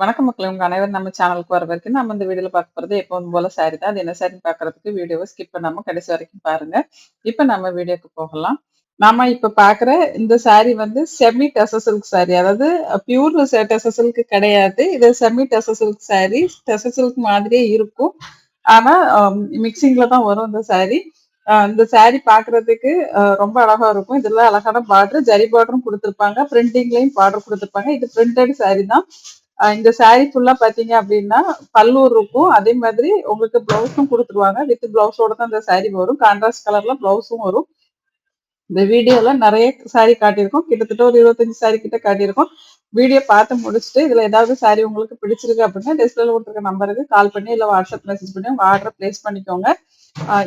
வணக்கம் மக்கள். உங்க அனைவரும் நம்ம சேனலுக்கு வர வரைக்கும் நம்ம இந்த வீடியோல பார்க்க போறது எப்பவும் போல சாரி தான். அது என்ன சாரின்னு பாக்குறதுக்கு வீடியோவை ஸ்கிப் பண்ணாம கடைசி வரைக்கும் பாருங்க. இப்ப நம்ம வீடியோக்கு போகலாம். நாம இப்ப பாக்குற இந்த சாரி வந்து செமி டெச சில்க் சாரி அதாவது பியூர் டெச சில்க் கிடையாது. இது செமி டெசசில்க் சாரி டெச சில்க் மாதிரியே இருக்கும். ஆனா மிக்சிங்ல தான் வரும் இந்த சாரி இந்த சாரி பாக்குறதுக்கு ரொம்ப அழகா இருக்கும். இதுல அழகான பார்டர் ஜரி பார்டரும் கொடுத்துருப்பாங்க. பிரிண்டிங்லயும் பார்டர் கொடுத்துருப்பாங்க. இது பிரிண்டட் சாரி தான். இந்த saree ஃபுல்லா பாத்தீங்க அப்படின்னா பல்லூர் இருக்கும் அதே மாதிரி உங்களுக்கு பிளவுஸும் கொடுத்துருவாங்க. வித் பிளவுஸோட தான் இந்த saree வரும். கான்ட்ராஸ்ட் கலர்ல பிளவுஸும் வரும். இந்த வீடியோல நிறைய saree காட்டியிருக்கோம். கிட்டத்தட்ட ஒரு இருபத்தஞ்சு saree கிட்ட காட்டியிருக்கோம். வீடியோ பார்த்து முடிச்சுட்டு இதுல ஏதாவது saree உங்களுக்கு பிடிச்சிருக்கு அப்படின்னா டிஸ்பிளேல கொடுத்துருக்க நம்பருக்கு கால் பண்ணி இல்ல வாட்ஸ்அப் மெசேஜ் பண்ணி உங்க ஆர்டர் பிளேஸ் பண்ணிக்கோங்க.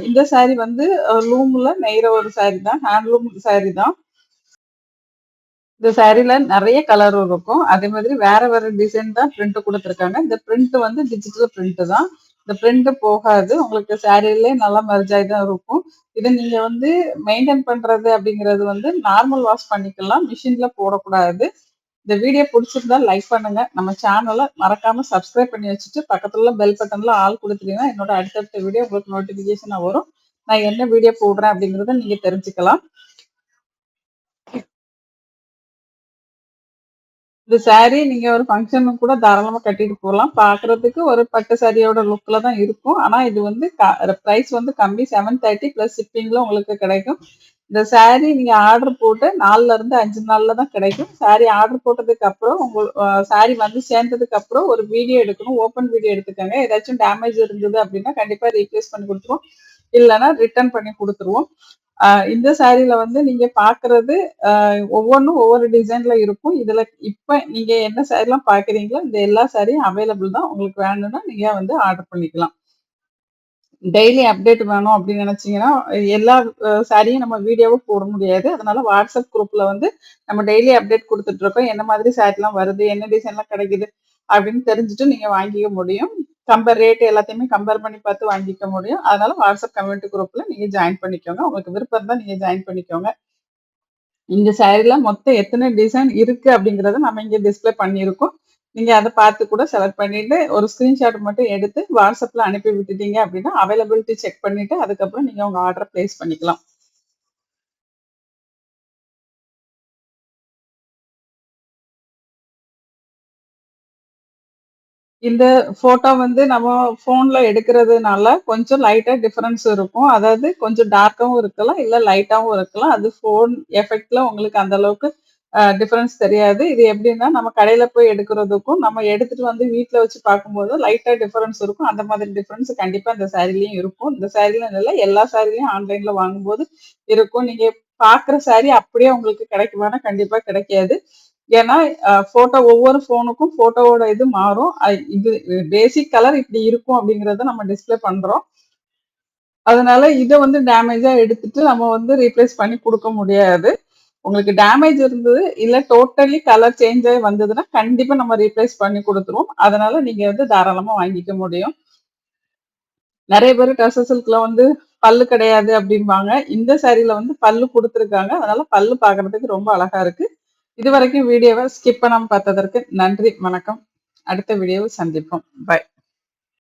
இந்த saree வந்து லூம்ல நெய்கிற ஒரு saree தான். ஹேண்ட்லூம் saree தான். இந்த சாரீல நிறைய கலர் இருக்கும். அதே மாதிரி வேற வேற டிசைன் தான் பிரிண்ட் கொடுத்துருக்காங்க. இந்த பிரிண்ட் வந்து டிஜிட்டல் பிரிண்ட் தான். இந்த பிரிண்ட் போகாது. உங்களுக்கு சாரிலே நல்லா மர்ஜாய் தான் இருக்கும். இதை நீங்க வந்து மெயின்டைன் பண்றது அப்படிங்கிறது வந்து நார்மல் வாஷ் பண்ணிக்கலாம். மிஷின்ல போடக்கூடாது. இந்த வீடியோ பிடிச்சிருந்தா லைக் பண்ணுங்க. நம்ம சேனலை மறக்காம சப்ஸ்கிரைப் பண்ணி வச்சுட்டு பக்கத்துல பெல் பட்டன்ல ஆள் கொடுத்துட்டீங்கன்னா என்னோட அடுத்தடுத்த வீடியோ உங்களுக்கு நோட்டிபிகேஷனா வரும். நான் என்ன வீடியோ போடுறேன் அப்படிங்கறத நீங்க தெரிஞ்சுக்கலாம். இந்த saree நீங்க ஒரு ஃபங்க்ஷனுக்கு கூட தாராளமா கட்டிட்டு போகலாம். பார்க்கிறதுக்கு ஒரு பட்டு சாரியோட லுக்ல தான் இருக்கும். ஆனா இது வந்து பிரைஸ் வந்து கம்மி. செவன் தேர்ட்டி பிளஸ் ஷிப்பிங்ல உங்களுக்கு கிடைக்கும். இந்த saree நீங்க ஆர்டர் போட்டு நாலுல இருந்து அஞ்சு நாள்ல தான் கிடைக்கும். saree ஆர்டர் போட்டதுக்கு அப்புறம் உங்க saree வந்து சேர்ந்ததுக்கு அப்புறம் ஒரு வீடியோ எடுக்கணும். ஓப்பன் வீடியோ எடுத்துக்கோங்க. ஏதாச்சும் டேமேஜ் இருந்தது அப்படின்னா கண்டிப்பா ரீப்ளேஸ் பண்ணி கொடுத்துருவோம். இல்லைன்னா ரிட்டர்ன் பண்ணி கொடுத்துருவோம். இந்த சாரீல வந்து நீங்க பாக்குறது ஒவ்வொன்றும் ஒவ்வொரு டிசைன்ல இருக்கும். இதுல இப்ப நீங்க என்ன சாரீலாம் பாக்குறீங்களோ இந்த எல்லா சாரியும் அவைலபிள் தான். உங்களுக்கு வேணும்னா நீங்க வந்து ஆர்டர் பண்ணிக்கலாம். டெய்லி அப்டேட் வேணும் அப்படின்னு நினைச்சீங்கன்னா எல்லா சாரியும் நம்ம வீடியோவும் போட முடியாது. அதனால வாட்ஸ்அப் குரூப்ல வந்து நம்ம டெய்லி அப்டேட் கொடுத்துட்டு இருக்கோம். என்ன மாதிரி சாரிலாம் வருது என்ன டிசைன்லாம் கிடைக்குது அப்படின்னு தெரிஞ்சுட்டு நீங்க வாங்கிக்க முடியும். கம்பேர் ரேட் எல்லாத்தையுமே கம்பேர் பண்ணி பார்த்து வாங்கிக்க முடியும். அதனால வாட்ஸ்அப் கம்யூனிட்டி குரூப்ல நீங்க ஜாயின் பண்ணிக்கோங்க. உங்களுக்கு விருப்பம் தான் நீங்க ஜாயின் பண்ணிக்கோங்க. இந்த சேரீல மொத்தம் எத்தனை டிசைன் இருக்கு அப்படிங்கறத நம்ம இங்க டிஸ்ப்ளே பண்ணியிருக்கோம். நீங்க அதை பார்த்து கூட செலக்ட் பண்ணிட்டு ஒரு ஸ்கிரீன்ஷாட் மட்டும் எடுத்து வாட்ஸ்அப்ல அனுப்பி விட்டுட்டீங்க அப்படின்னா அவைலபிலிட்டி செக் பண்ணிட்டு அதுக்கப்புறம் நீங்க உங்க ஆர்டர் பிளேஸ் பண்ணிக்கலாம். இந்த போட்டோ வந்து நம்ம போன்ல எடுக்கிறதுனால கொஞ்சம் லைட்டா டிஃபரன்ஸ் இருக்கும். அதாவது கொஞ்சம் டார்க்காகவும் இருக்கலாம் இல்ல லைட்டாகவும் இருக்கலாம். அது போன் எஃபெக்ட்ல உங்களுக்கு அந்த அளவுக்கு டிஃபரன்ஸ் தெரியாது. இது எப்படின்னா நம்ம கடையில போய் எடுக்கிறதுக்கும் நம்ம எடுத்துட்டு வந்து வீட்டில் வச்சு பார்க்கும்போது லைட்டா டிஃபரன்ஸ் இருக்கும். அந்த மாதிரி டிஃபரன்ஸ் கண்டிப்பா இந்த சாரிலையும் இருக்கும். இந்த சாரில இல்லை எல்லா சாரிலையும் ஆன்லைன்ல வாங்கும்போது இருக்கும். நீங்க பாக்குற சாரி அப்படியே உங்களுக்கு கிடைக்குமானா கண்டிப்பா கிடைக்காது. ஏன்னா போட்டோ ஒவ்வொரு போனுக்கும் போட்டோவோட இது மாறும். இது பேசிக் கலர் இப்படி இருக்கும் அப்படிங்கறத நம்ம டிஸ்ப்ளே பண்றோம். அதனால இதை வந்து டேமேஜா எடுத்துட்டு நம்ம வந்து ரீப்ளேஸ் பண்ணி கொடுக்க முடியாது. உங்களுக்கு டேமேஜ் இருந்தது இல்ல டோட்டலி கலர் சேஞ்ச் ஆகி வந்ததுன்னா கண்டிப்பா நம்ம ரீப்ளேஸ் பண்ணி கொடுத்துருவோம். அதனால நீங்க வந்து தாராளமா வாங்கிக்க முடியும். நிறைய பேர் டச சில்க்ல வந்து பல்லு கிடையாது அப்படிம்பாங்க. இந்த சாரில வந்து பல்லு கொடுத்துருக்காங்க. அதனால பல்லு பார்க்கறதுக்கு ரொம்ப அழகா இருக்கு. இது வரைக்கும் வீடியோவை ஸ்கிப் பண்ணாமல் பார்த்ததற்கு நன்றி வணக்கம். அடுத்த வீடியோவில் சந்திப்போம். பை